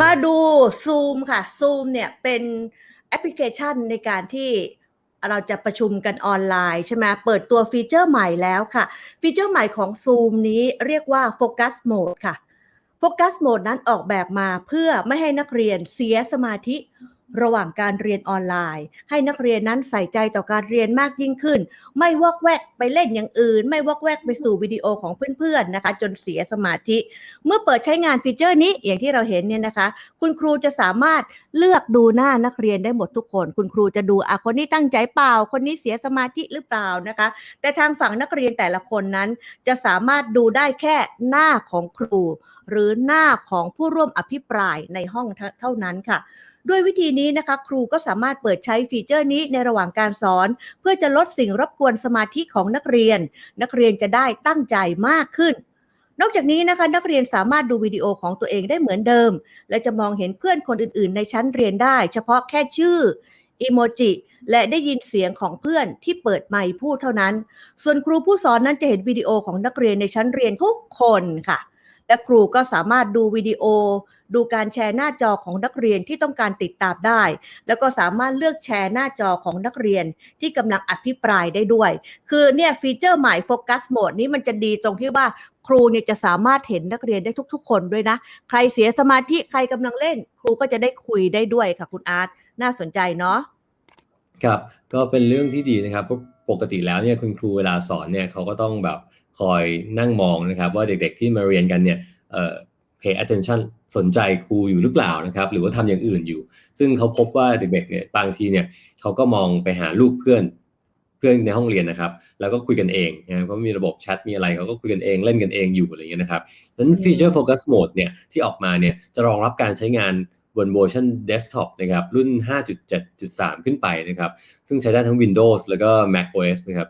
มาดู Zoom ค่ะ Zoom เนี่ยเป็นแอปพลิเคชันในการที่เราจะประชุมกันออนไลน์ใช่ไหมเปิดตัวฟีเจอร์ใหม่แล้วค่ะ ฟีเจอร์ใหม่ของ Zoom นี้เรียกว่า Focus Mode ค่ะ Focus Mode นั้นออกแบบมาเพื่อไม่ให้นักเรียนเสียสมาธิ ระหว่างการเรียนออนไลน์ ให้นักเรียนนั้นใส่ใจต่อการเรียนมากยิ่งขึ้น ไม่วอกแวกไปเล่นอย่างอื่น ไม่วอกแวกไปสู่วิดีโอของเพื่อนๆนะคะ จนเสียสมาธิ เมื่อเปิดใช้งานฟีเจอร์นี้อย่างที่เราเห็นเนี่ยนะคะ คุณครูจะสามารถเลือกดูหน้านักเรียนได้หมดทุกคน คุณครูจะดูอะคนนี้ตั้งใจเปล่า คนนี้เสียสมาธิหรือเปล่านะคะ แต่ทางฝั่งนักเรียนแต่ละคนนั้น จะสามารถดูได้แค่หน้าของครู หรือหน้าของผู้ร่วมอภิปรายในห้องเท่านั้นค่ะ ด้วยวิธีนี้นะคะ ครูก็สามารถเปิดใช้ฟีเจอร์นี้ในระหว่างการสอน เพื่อจะลดสิ่งรบกวนสมาธิของนักเรียน นักเรียนจะได้ตั้งใจมากขึ้น นอกจากนี้นะคะ นักเรียนสามารถดูวิดีโอของตัวเองได้เหมือนเดิม และจะมองเห็นเพื่อนคนอื่นๆ ในชั้นเรียนได้ เฉพาะแค่ชื่ออีโมจิและได้ยินเสียงของเพื่อนที่เปิดไมค์พูดเท่านั้น ส่วนครูผู้สอนนั้นจะเห็นวิดีโอของนักเรียนในชั้นเรียนทุกคนค่ะ และครูก็สามารถดูวิดีโอ ดูการแชร์หน้าจอของนักเรียนที่ต้องการติดตามได้ แล้วก็สามารถเลือกแชร์หน้าจอของนักเรียนที่กำลังอภิปรายได้ด้วย คือเนี่ยฟีเจอร์ใหม่โฟกัสโหมดนี้มันจะดีตรงที่ว่าครูเนี่ยจะสามารถเห็นนักเรียนได้ทุก ๆ คนด้วยนะ ใครเสียสมาธิใครกำลังเล่น ครูก็จะได้คุยได้ด้วยค่ะคุณอาร์ตน่าสนใจเนาะครับก็เป็นเรื่องที่ดีนะครับปกติแล้วเนี่ยคุณครูเวลาสอนเนี่ยเขาก็ต้องแบบ คอยนั่งมองนะครับ ว่าเด็กๆที่มาเรียนกันเนี่ยเอ่อ pay attention สนใจครูอยู่หรือเปล่านะครับ หรือว่าทำอย่างอื่นอยู่ ซึ่งเขาพบว่าเด็กๆเนี่ยบางทีเนี่ยเขาก็มองไปหาลูกเพื่อนเพื่อนในห้องเรียนนะครับ แล้วก็คุยกันเองนะเพราะมีระบบแชทมีอะไรเขาก็คุยกันเองเล่นกันเองอยู่อะไรอย่างเงี้ยนะครับนั้นฟีเจอร์ focus mode เนี่ยที่ออกมาเนี่ยจะรองรับการใช้งานบนเวอร์ชันเดสก์ท็อปนะครับรุ่น 5.7.3 ขึ้นไปนะครับ ซึ่งใช้ได้ทั้ง Windows แล้วก็ Mac OS นะครับ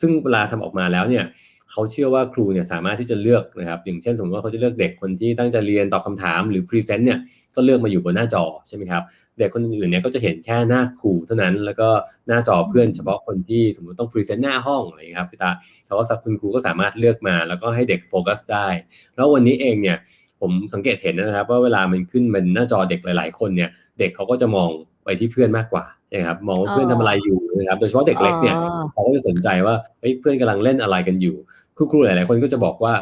ซึ่งเวลาทำออกมาแล้วเนี่ย เขาเชื่อว่าครูเนี่ยสามารถที่จะเลือกนะครับ อย่างเช่นสมมติว่าเขาจะเลือกเด็กคนที่ตั้งใจเรียนตอบคำถามหรือ Present เนี่ยก็เลือกมาอยู่บนหน้าจอใช่ไหมครับเด็กคนอื่นเนี่ยก็จะเห็นแค่หน้าครูเท่านั้นแล้วก็หน้าจอเพื่อนเฉพาะคนที่สมมติต้อง Present หน้าห้องอะไรอย่างนี้ครับพี่ตาเขาก็คุณครูก็สามารถเลือกมา แล้วก็ให้เด็กโฟกัสได้ แล้ววันนี้เองเนี่ยผมสังเกตเห็นนะครับว่าเวลามันขึ้นเป็นหน้าจอเด็กหลาย ๆ คนเนี่ยเด็กเขาก็จะมองไปที่เพื่อนมากกว่า นะครับมองว่าเพื่อนทำอะไรอยู่นะครับโดยเฉพาะเด็กเล็กเนี่ยเขาก็จะสนใจว่าเฮ้ยเพื่อนกำลังเล่นอะไรกันอยู่ครูครูหลายๆคนก็จะบอกว่า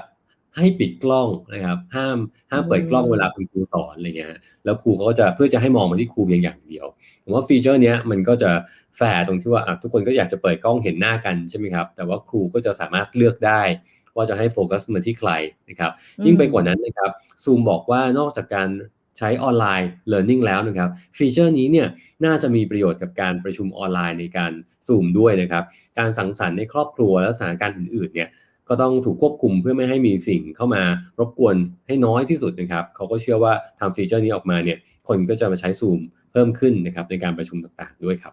ให้ปิดกล้องนะครับ ห้ามห้ามเปิดกล้องเวลาคุณครูสอนอะไรเงี้ยแล้วครูเขาก็จะเพื่อจะให้มองมาที่ครูเพียงอย่างเดียวผมว่าฟีเจอร์เนี้ยมันก็จะแฟร์ตรงที่ว่าทุกคนก็อยากจะเปิดกล้องเห็นหน้ากันใช่ไหมครับแต่ว่าครูก็จะสามารถเลือกได้ว่าจะให้โฟกัสมาที่ใครนะครับยิ่งไปกว่านั้นนะครับซูมบอกว่านอกจากการ ใช้ออนไลน์ learning แล้วนะครับฟีเจอร์นี้เนี่ยน่าจะมีประโยชน์กับการประชุมออนไลน์ในการซูมด้วยนะครับการสังสรรค์ในครอบครัวและสถานการณ์อื่นๆเนี่ยก็ต้องถูกควบคุมเพื่อไม่ให้มีสิ่งเข้ามารบกวนให้น้อยที่สุดนะครับเขาก็เชื่อว่าทำฟีเจอร์นี้ออกมาเนี่ยคนก็จะมาใช้ซูมเพิ่มขึ้นนะครับในการประชุมต่างๆด้วยครับ